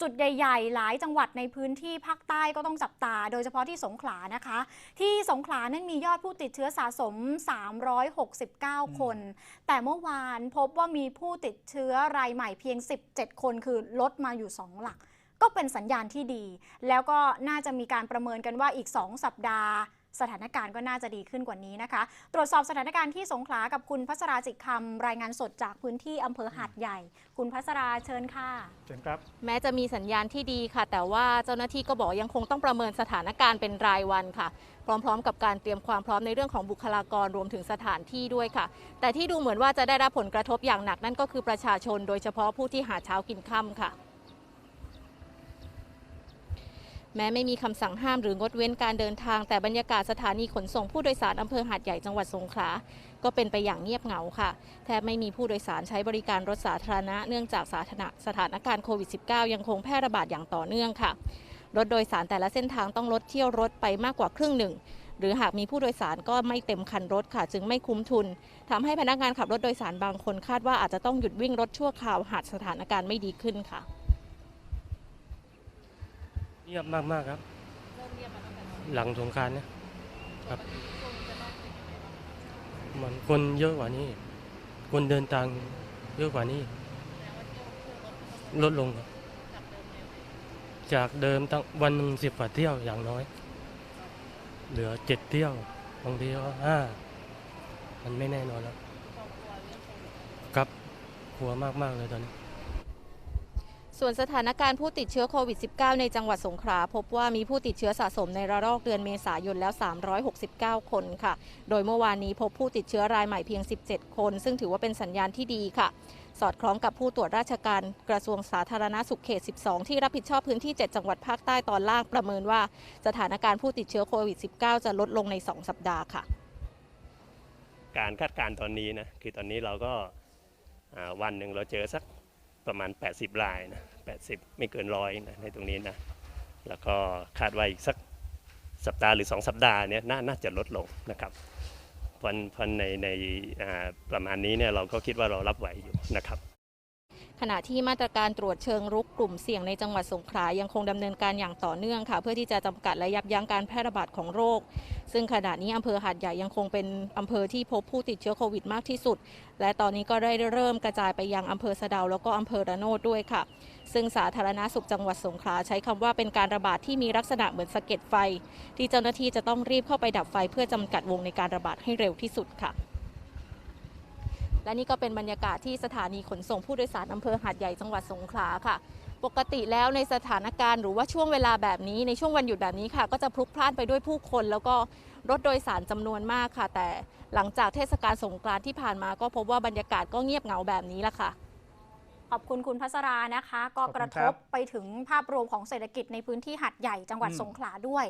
จุดใหญ่ ๆ หลายจังหวัดในพื้นที่ภาคใต้ก็ต้องจับตา โดยเฉพาะที่สงขลานะคะ ที่สงขลานั้นมียอดผู้ติดเชื้อสะสม 369 คน แต่เมื่อวานพบว่ามีผู้ติดเชื้อรายใหม่เพียง 17 คนคือลดมาอยู่ 2 หลัก ก็เป็นสัญญาณที่ดี แล้วก็น่าจะมีการประเมินกันว่าอีก 2 สัปดาห์ สถานการณ์ก็น่าจะดีขึ้นกว่านี้นะคะ ตรวจสอบสถานการณ์ที่สงขลากับคุณพัสราจิตคำรายงานสดจากพื้นที่อำเภอหาดใหญ่ คุณพัสราเชิญค่ะเชิญครับ แม้จะมีสัญญาณที่ดีค่ะ แต่ว่าเจ้าหน้าที่ก็บอกยังคงต้องประเมินสถานการณ์เป็นรายวันค่ะ พร้อมๆ กับการเตรียมความพร้อมในเรื่องของบุคลากรรวมถึงสถานที่ด้วยค่ะ แต่ที่ดูเหมือนว่าจะได้รับผลกระทบอย่างหนักนั่นก็คือประชาชน โดยเฉพาะผู้ที่หาเช้ากินค่ำค่ะ แม้ไม่มีคำสั่งห้ามหรืองดเว้นการเดินทาง แต่บรรยากาศสถานีขนส่งผู้โดยสารอำเภอหาดใหญ่จังหวัดสงขลา ก็เป็นไปอย่างเงียบเหงาค่ะ แทบไม่มีผู้โดยสารใช้บริการรถสาธารณะเนื่องจากสาธารณะสถานการณ์โควิด -19 ยังคงแพร่ระบาดอย่างต่อเนื่องค่ะ รถโดยสารแต่ละเส้นทางต้องลดเที่ยวรถไปมากกว่าครึ่งหนึ่งหรือหากมีผู้โดยสารก็ไม่เต็มคันรถค่ะ จึงไม่คุ้มทุนทำให้พนักงานขับรถโดยสารบางคนคาดว่าอาจจะต้องหยุดวิ่งรถชั่วคราวหากสถานการณ์ไม่ดีขึ้นค่ะ เงียบมากมากๆครับหลังสงกรารนะครับ มันคนเยอะกว่านี้ คนเดินทางเยอะกว่านี้ ลดลงครับจากเดิมตั้งวันหนึ่งสิบกว่าเที่ยวอย่างน้อย เหลือเจ็ดเที่ยวบางทีก็ห้ามันไม่แน่นอนแล้ว ครับกลัวมาก ๆ เลยตอนนี้ ส่วนสถานการณ์ผู้ติดเชื้อโควิด -19 ในจังหวัดสงขลาพบว่ามีผู้ติดเชื้อสะสมในระลอกเดือนเมษายนแล้ว 369 คนค่ะ โดยเมื่อวานนี้พบผู้ติดเชื้อรายใหม่เพียง 17 คน ซึ่งถือว่าเป็นสัญญาณที่ดีค่ะ สอดคล้องกับผู้ตรวจราชการกระทรวงสาธารณสุขเขต 12 ที่รับผิดชอบพื้นที่ 7 จังหวัดภาคใต้ตอนล่างประเมินว่า สถานการณ์ผู้ติดเชื้อโควิด -19 จะลดลงใน 2 สัปดาห์ค่ะ การคาดการณ์ตอนนี้นะคือตอนนี้เราก็วันหนึ่งเราเจอสัก ประมาณ 80รายนะ80 ไม่เกินร้อยนะในตรงนี้นะ แล้วก็คาดว่าอีกสักสัปดาห์หรือ 2 สัปดาห์เนี้ยน,น่าจะลดลงนะครับพันพันในในประมาณนี้เนี่ยเราก็คิดว่าเรารับไหวอยู่นะครับ ขณะที่มาตรการตรวจเชิงรุกกลุ่มเสี่ยงในจังหวัดสงขลายังคงดำเนินการอย่างต่อเนื่องค่ะ เพื่อที่จะจำกัดและยับยั้งการแพร่ระบาดของโรค ซึ่งขณะนี้อำเภอหาดใหญ่ยังคงเป็นอำเภอที่พบผู้ติดเชื้อโควิดมากที่สุด และตอนนี้ก็ได้เริ่มกระจายไปยังอำเภอสะเดาแล้วก็อำเภอระโนดด้วยค่ะ ซึ่งสาธารณาสุขจังหวัดสงขลาใช้คำว่าเป็นการระบาดที่มีลักษณะเหมือนสะเก็ดไฟ ที่เจ้าหน้าที่จะต้องรีบเข้าไปดับไฟ เพื่อจำกัดวงในการระบาดให้เร็วที่สุดค่ะ และนี่ก็เป็นบรรยากาศที่สถานีขนส่งผู้โดยสารอำเภอหาดใหญ่จังหวัดสงขลาค่ะ ปกติแล้วในสถานการณ์หรือว่าช่วงเวลาแบบนี้ในช่วงวันหยุดแบบนี้ค่ะ ก็จะพลุกพล่านไปด้วยผู้คน แล้วก็รถโดยสารจำนวนมากค่ะ แต่หลังจากเทศกาลสงกรานต์ที่ผ่านมาก็พบว่าบรรยากาศก็เงียบเหงาแบบนี้ละค่ะขอบคุณคุณพัสรานะคะ ก็ขอบคุณกระทครับบไปถึงภาพรวมของเศรษฐกิจในพื้นที่หัดใหญ่จังหวัดอืมสงขลาด้วย